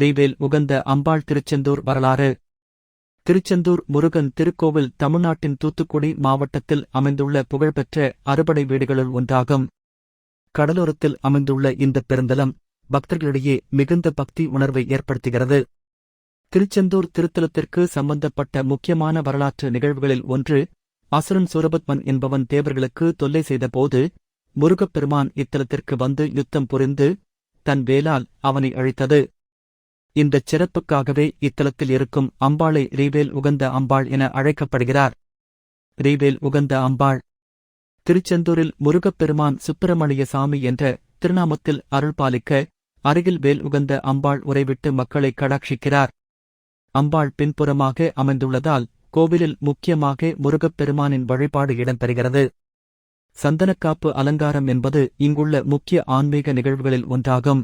ரீவேல் உகந்த அம்பாள் திருச்செந்தூர் வரலாறு. திருச்செந்தூர் முருகன் திருக்கோவில் தமிழ்நாட்டின் தூத்துக்குடி மாவட்டத்தில் அமைந்துள்ள புகழ்பெற்ற அறுபடை வீடுகளுள் ஒன்றாகும். கடலோரத்தில் அமைந்துள்ள இந்த பெருந்தலம் பக்தர்களிடையே மிகுந்த பக்தி உணர்வை ஏற்படுத்துகிறது. திருச்செந்தூர் திருத்தலத்திற்கு சம்பந்தப்பட்ட முக்கியமான வரலாற்று நிகழ்வுகளில் ஒன்று அசுரன் சூரபத்மன் என்பவன் தேவர்களுக்கு தொல்லை செய்தபோது முருகப்பெருமான் இத்தலத்திற்கு வந்து யுத்தம் புரிந்து தன் வேலால் அவனை அழித்தது. இந்தச் சிறப்புக்காகவே இத்தலத்தில் இருக்கும் அம்பாளை ரீவேல் உகந்த அம்பாள் என அழைக்கப்படுகிறார். ரீவேல் உகந்த அம்பாள். திருச்செந்தூரில் முருகப்பெருமான் சுப்பிரமணிய சாமி என்ற திருநாமத்தில் அருள்பாலிக்க அருகில் வேல் உகந்த அம்பாள் உறைவிட்டு மக்களை கடாட்சிக்கிறார். அம்பாள் பின்புறமாக அமைந்துள்ளதால் கோவிலில் முக்கியமாக முருகப்பெருமானின் வழிபாடு இடம்பெறுகிறது. சந்தனக்காப்பு அலங்காரம் என்பது இங்குள்ள முக்கிய ஆன்மீக நிகழ்வுகளில் ஒன்றாகும்.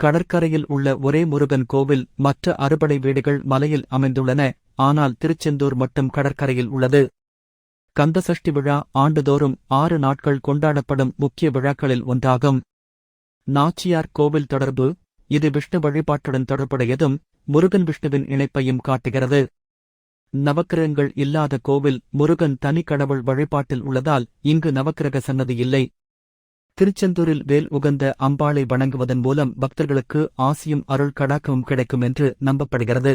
கடற்கரையில் உள்ள ஒரே முருகன் கோவில் மற்ற அறுபடை வீடுகள் மலையில் அமைந்துள்ளன. ஆனால் திருச்செந்தூர் மட்டும் கடற்கரையில் உள்ளது. கந்தசஷ்டி விழா ஆண்டுதோறும் ஆறு நாட்கள் கொண்டாடப்படும் முக்கிய விழாக்களில் ஒன்றாகும். நாச்சியார் கோவில் தொடர்பு இது விஷ்ணு வழிபாட்டுடன் தொடர்புடையதும் முருகன் விஷ்ணுவின் இணைப்பையும் காட்டுகிறது. நவக்கிரகங்கள் இல்லாத கோவில் முருகன் தனி கடவுள் வழிபாட்டில் உள்ளதால் இங்கு நவக்கிரக சன்னதி இல்லை. திருச்செந்தூரில் வேல் உகந்த அம்பாளை வணங்குவதன் மூலம் பக்தர்களுக்கு ஆசியும் அருள் கடாக்கமும் கிடைக்கும் என்று நம்பப்படுகிறது.